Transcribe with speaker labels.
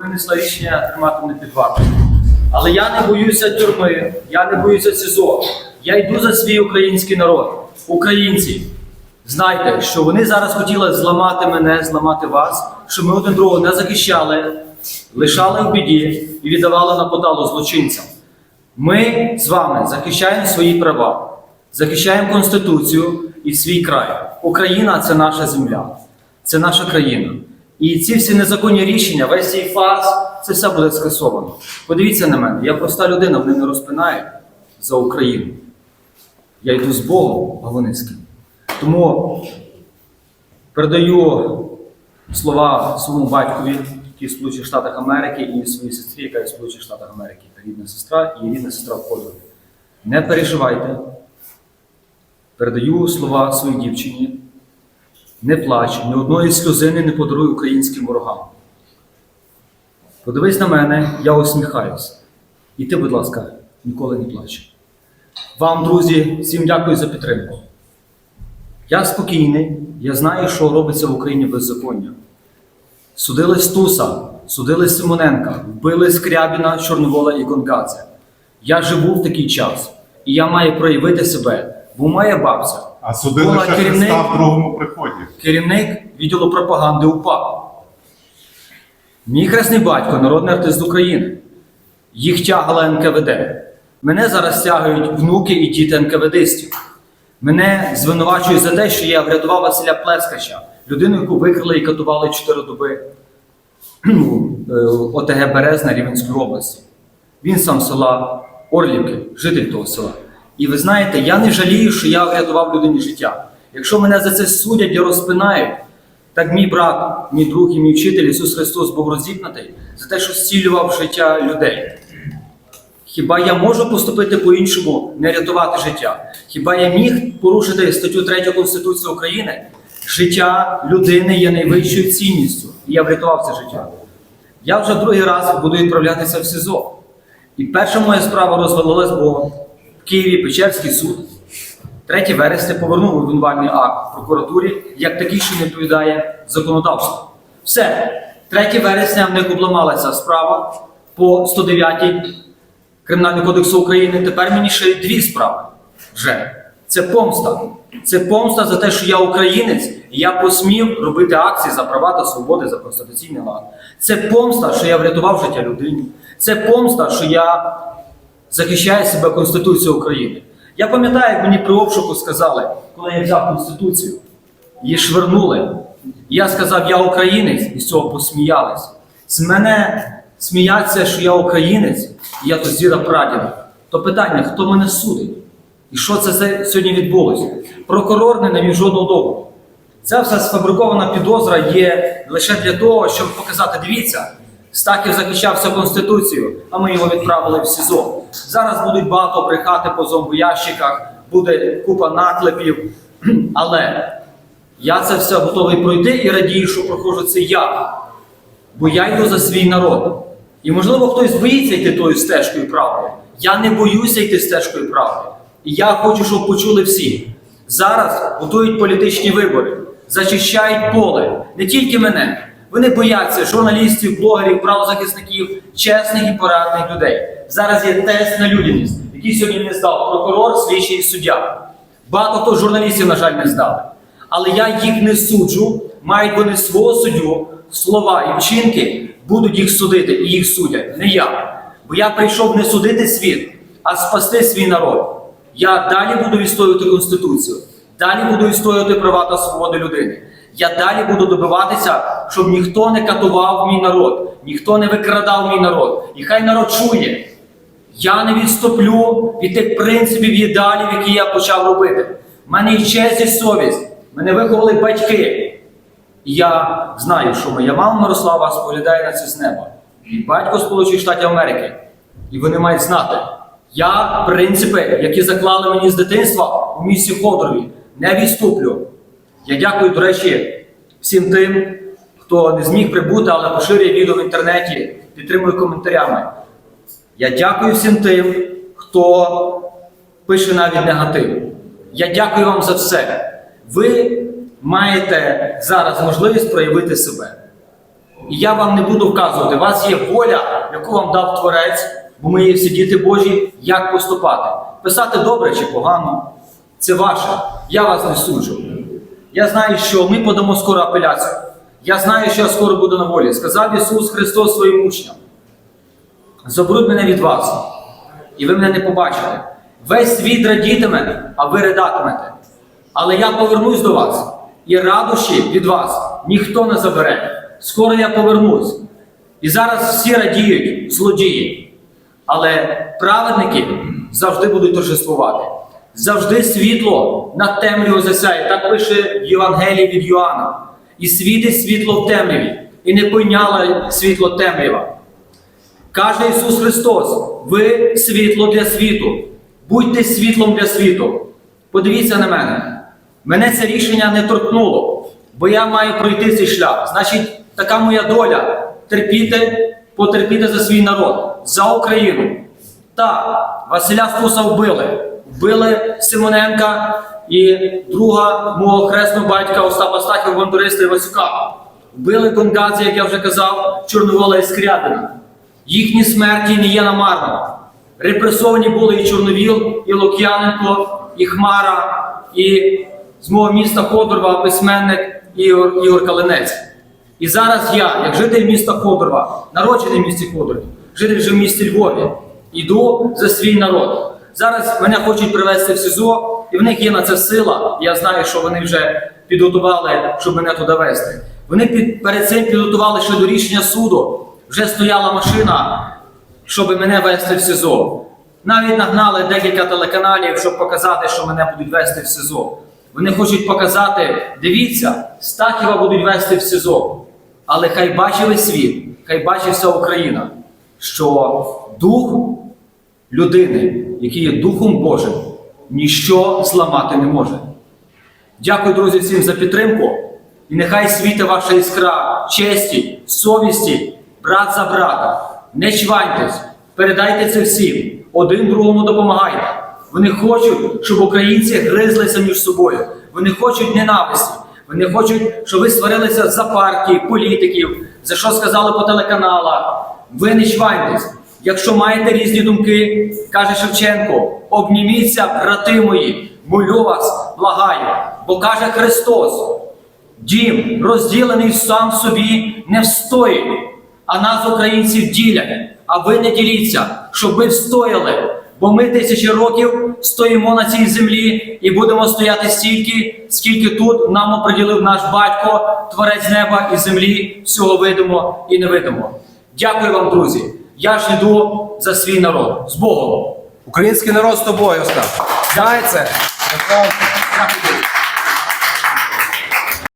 Speaker 1: винесла рішення тримати мене під вартою. Але я не боюся тюрми, я не боюся СІЗО. Я йду за свій український народ. Українці, знайте, що вони зараз хотіли зламати мене, зламати вас, щоб ми один другого не захищали, лишали в біді і віддавали на поталу злочинцям. Ми з вами захищаємо свої права, захищаємо Конституцію і свій край. Україна це наша земля, це наша країна. І ці всі незаконні рішення, весь цей фарс, це все буде скасовано. Подивіться на мене, я проста людина, вони не розпинають за Україну. Я йду з Богом, а вони з ким. Тому передаю слова своєму батькові, який в Сполучених Штатах Америки, і своїй сестрі, яка в Сполучених Штатах Америки, рідна сестра і рідна сестра в. Не переживайте. Передаю слова своїй дівчині. Не плач, ні одної сльозини не подаруй українським ворогам. Подивись на мене, я усміхаюся. І ти, будь ласка, ніколи не плач. Вам, друзі, всім дякую за підтримку. Я спокійний, я знаю, що робиться в Україні беззаконня. Судили Стуса, судили Симоненка, вбили Скрябіна, Чорновола і Гонгадзе. Я живу в такий час, і я маю проявити себе, бо моя бабця
Speaker 2: А судили ще
Speaker 1: керівник,
Speaker 2: Христа в другому приході.
Speaker 1: Керівник відділу пропаганди УПА. Мій хресний батько, народний артист України. Їх тягала НКВД. Мене зараз тягають внуки і діти НКВДистів. Мене звинувачують за те, що я врятував Василя Плескача, людину, яку викрили і катували 4 доби ну, е, ОТГ Березна Рівенської області. Він сам села Орлівки, житель того села. І ви знаєте, я не жалію, що я врятував людині життя. Якщо мене за це судять і розпинають, так мій брат, мій друг і мій вчитель Ісус Христос був розіпнутий за те, що зцілював життя людей. Хіба я можу поступити по-іншому, не рятувати життя? Хіба я міг порушити статтю 3 Конституції України? Життя людини є найвищою цінністю, і я врятував це життя. Я вже другий раз буду відправлятися в СІЗО. І перша моя справа розвалилась, бо в Києві Печерський суд 3 вересня повернув обвинувальний акт прокуратурі як такий, що не відповідає законодавству. Все, 3 вересня в них обламалася справа по 109 Кримінального кодексу України. Тепер мені ще дві справи. Вже. Це помста. Це помста за те, що я українець, і я посмів робити акції за права та свободи, за конституційний лад. Це помста, що я врятував життя людині. Це помста, що я захищаю себе Конституцією України. Я пам'ятаю, як мені при обшуку сказали, коли я взяв Конституцію, її швернули. Я сказав, я українець, і з цього посміялись. З мене сміяться, що я українець, і я то з прадіда. То питання, хто мене судить? І що це сьогодні відбулося? Прокурор не навів жодного договору. Ця вся сфабрикована підозра є лише для того, щоб показати, дивіться, Стахів захищався Конституцією, а ми його відправили в СІЗО. Зараз будуть багато брехати по зомбоящиках, буде купа наклепів. Але я це все готовий пройти і радію, що проходжу це я. Бо я йду за свій народ. І можливо хтось боїться йти тою стежкою правди. Я не боюся йти стежкою правди. І я хочу, щоб почули всі. Зараз готують політичні вибори, зачищають поле, не тільки мене. Вони бояться журналістів, блогерів, правозахисників, чесних і порадних людей. Зараз є тест на людяність, який сьогодні не здав прокурор, слідчий і суддя. Багато хто журналістів, на жаль, не здали. Але я їх не суджу, мають вони свого суддю, слова і вчинки будуть їх судити і їх судять, не я. Бо я прийшов не судити світ, а спасти свій народ. Я далі буду відстоювати Конституцію, далі буду відстоювати права та свободи людини. Я далі буду добиватися, щоб ніхто не катував мій народ, ніхто не викрадав мій народ. І хай народ чує. Я не відступлю від тих принципів і ідеалів, які я почав робити. У мене є честь і совість. Мене виховали батьки. І я знаю, що моя мама Мирослава споглядає на це з неба. І батько Сполучених Штатів Америки. І вони мають знати. Я принципи, які заклали мені з дитинства у місті Ходорові, не відступлю. Я дякую, до речі, всім тим, хто не зміг прибути, але поширює відео в інтернеті, підтримує коментарями. Я дякую всім тим, хто пише навіть негатив. Я дякую вам за все. Ви маєте зараз можливість проявити себе. І я вам не буду вказувати. У вас є воля, яку вам дав Творець, бо ми є всі діти Божі, як поступати. Писати добре чи погано це ваше. Я вас не суджу. Я знаю, що ми подамо скоро апеляцію. Я знаю, що я скоро буду на волі. Сказав Ісус Христос своїм учням. Заберуть мене від вас, і ви мене не побачите. Весь світ радітиме, а ви ридатимете. Але я повернусь до вас, і радощі від вас ніхто не забере. Скоро я повернусь. І зараз всі радіють, злодії. Але праведники завжди будуть торжествувати. Завжди світло над темрявою засяє. Так пише в Євангелії від Йоанна. І світить світло в темряві, і не пойняла світло темрява. Каже Ісус Христос, ви світло для світу. Будьте світлом для світу. Подивіться на мене. Мене це рішення не торкнуло, бо я маю пройти цей шлях. Значить, така моя доля терпіти, потерпіти за свій народ, за Україну. Так, Василя Стуса вбили. Вбили Симоненка і друга мого хресного батька Остапа Стахів Бандуриста Івасюка. Вбили Гонгадзе, як я вже казав, Чорновола і Скрябина. Їхні смерті не є намарними. Репресовані були і Чорновіл, і Лук'яненко, і Хмара, і з мого міста Ходорова письменник Ігор, Ігор Калинець. І зараз я, як житель міста Ходорова, народжений в місті Ходорові, житель вже в місті Львові, йду за свій народ. Зараз мене хочуть привезти в СІЗО, і в них є на це сила. Я знаю, що вони вже підготували, щоб мене туди везти. Вони під, перед цим підготували ще до рішення суду. Вже стояла машина, щоб мене везти в СИЗО. Навіть нагнали декілька телеканалів, щоб показати, що мене будуть везти в СИЗО. Вони хочуть показати, дивіться, Стахіва будуть везти в СИЗО. Але хай весь світ, хай бачить вся Україна, що дух людини, який є Духом Божим, ніщо зламати не може. Дякую, друзі, всім за підтримку. І нехай світе ваша іскра честі, совісті, брат за брата. Не чваньтесь, передайте це всім, один другому допомагайте. Вони хочуть, щоб українці гризлися між собою. Вони хочуть ненависті. Вони хочуть, щоб ви сварилися за партії, політиків, за що сказали по телеканалах. Ви не чваньтесь. Якщо маєте різні думки, каже Шевченко, обніміться, брати мої, молю вас, благаю, бо каже Христос. Дім, розділений сам собі, не встоїть, а нас, українців, ділять. А ви не діліться, щоб ви встояли. Бо ми тисячі років стоїмо на цій землі і будемо стояти стільки, скільки тут нам оприділив наш батько, творець неба і землі, всього видимо і невидимо. Дякую вам, друзі. Я ж йду за свій народ. З Богом!
Speaker 2: Український народ з тобою, Остап. Знай це.